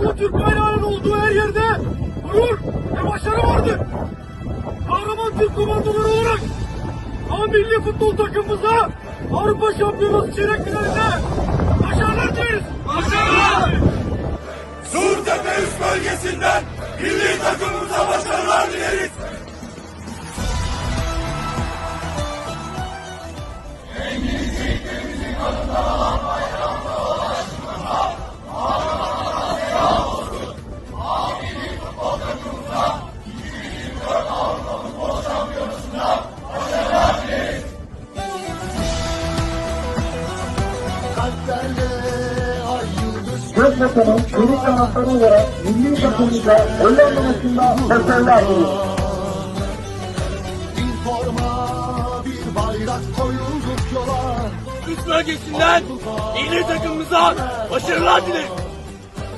Ama Türk bayrağının olduğu her yerde gurur ve başarı vardır. Kahraman Türk komandoları olarak A milli futbol takımımıza Avrupa Şampiyonası çeyrek finalinde başarılar dileriz. Başarılar! Surtepe üst bölgesinden Göz vatanı, çelik kanatları olarak milli takımımıza Hollanda maçında başarılar diliyoruz. Bayrak koyulduk yola. Üst bölgesinden milli takımımıza başarılar dileriz.